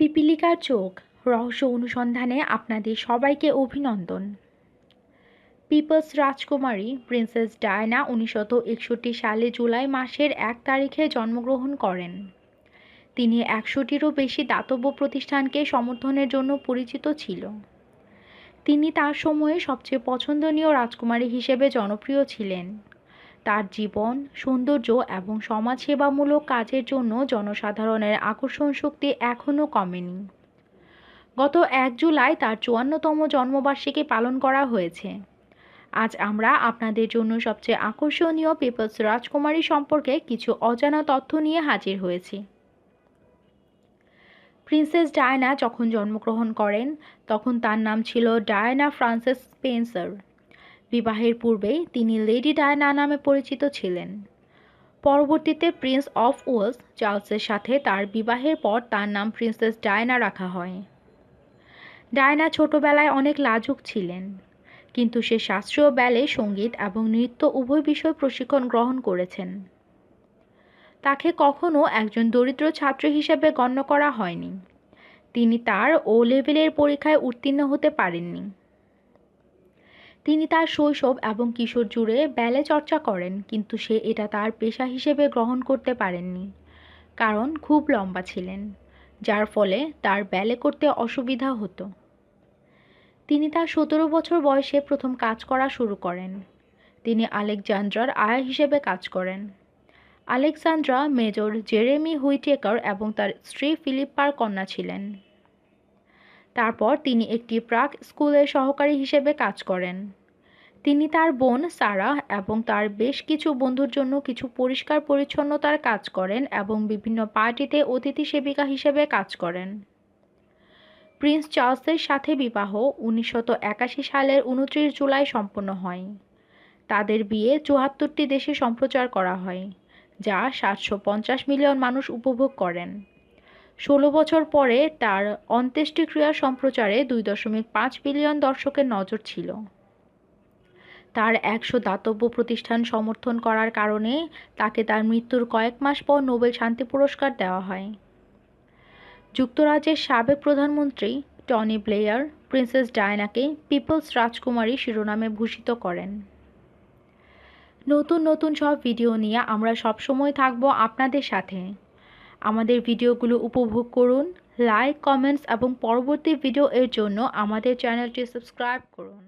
পিপীলিকার চোখ, রহস্য অনুসন্ধানে আপনাদের সবাইকে অভিনন্দন। পিপলস রাজকুমারী, প্রিন্সেস ডায়না উনিশশো একষট্টি সালে জুলাই মাসের এক তারিখে জন্মগ্রহণ করেন। তিনি একশোটিরও বেশি দাতব্য প্রতিষ্ঠানকে সমর্থনের জন্য পরিচিত ছিল। তিনি তার সময়ে সবচেয়ে পছন্দনীয় রাজকুমারী হিসেবে জনপ্রিয় ছিলেন। তার জীবন, সৌন্দর্য এবং সমাজসেবামূলক কাজের জন্য জনসাধারণের আকর্ষণ শক্তি এখনও কমেনি। গত এক জুলাই তার চুয়ান্নতম জন্মবার্ষিকী পালন করা হয়েছে। আজ আমরা আপনাদের জন্য সবচেয়ে আকর্ষণীয় পিপলস রাজকুমারী সম্পর্কে কিছু অজানা তথ্য নিয়ে হাজির হয়েছি। প্রিন্সেস ডায়না যখন জন্মগ্রহণ করেন, তখন তার নাম ছিল ডায়না ফ্রান্সেস স্পেন্সার। বিবাহের পূর্বে তিনি লেডি ডায়না নামে পরিচিত ছিলেন। পরবর্তীতে প্রিন্স অফ ওয়েলস চার্লসের সাথে তার বিবাহের পর তার নাম প্রিন্সেস ডায়না রাখা হয়। ডায়না ছোটবেলায় অনেক লাজুক ছিলেন, কিন্তু সে শাস্ত্রীয় ব্যালে সংগীত এবং নৃত্য উভয় বিষয় প্রশিক্ষণ গ্রহণ করেছেন। তাকে কখনো একজন দরিদ্র ছাত্র হিসেবে গণ্য করা হয়নি। তিনি তার ও লেভেলের পরীক্ষায় উত্তীর্ণ হতে পারেননি। তিনি তার শৈশব এবং কিশোর জুড়ে ব্যালে চর্চা করেন, কিন্তু সে এটা তার পেশা হিসেবে গ্রহণ করতে পারেননি, কারণ খুব লম্বা ছিলেন, যার ফলে তার ব্যালে করতে অসুবিধা হতো। তিনি তার সতেরো বছর বয়সে প্রথম কাজ করা শুরু করেন। তিনি আলেকজান্দ্রার আয়া হিসেবে কাজ করেন। আলেকজান্দ্রা মেজর জেরেমি হুইটেকার এবং তার স্ত্রী ফিলিপ্পার কন্যা ছিলেন। তারপর তিনি একটি প্রাক স্কুলের সহকারী হিসেবে কাজ করেন। তিনি তার বোন সারা এবং তার বেশ কিছু বন্ধুর জন্য কিছু পরিষ্কার পরিচ্ছন্নতার কাজ করেন এবং বিভিন্ন পার্টিতে অতিথি সেবিকা হিসেবে কাজ করেন। প্রিন্স চার্লসের সাথে বিবাহ উনিশশো একাশি সালের উনত্রিশ জুলাই সম্পন্ন হয়। তাদের বিয়ে চুয়াত্তরটি দেশে সম্প্রচার করা হয়, যা সাতশো পঞ্চাশ মিলিয়ন মানুষ উপভোগ করেন। ষোলো বছর পরে তার অন্ত্যেষ্টিক্রিয়া সম্প্রচারে দুই দশমিক পাঁচ বিলিয়ন দর্শকের নজর ছিল। তার একশো দাতব্য প্রতিষ্ঠান সমর্থন করার কারণে তাকে তার মৃত্যুর কয়েক মাস পর নোবেল শান্তি পুরস্কার দেওয়া হয়। যুক্তরাজ্যের সাবেক প্রধানমন্ত্রী টনি ব্লেয়ার, প্রিন্সেস ডায়নাকে পিপলস রাজকুমারী শিরোনামে ভূষিত করেন। নতুন নতুন সব ভিডিও নিয়ে আমরা সবসময় থাকব আপনাদের সাথে। আমাদের ভিডিওগুলো উপভোগ করুন লাইক কমেন্টস এবং পরবর্তী ভিডিও এর জন্য আমাদের চ্যানেলটি সাবস্ক্রাইব করুন।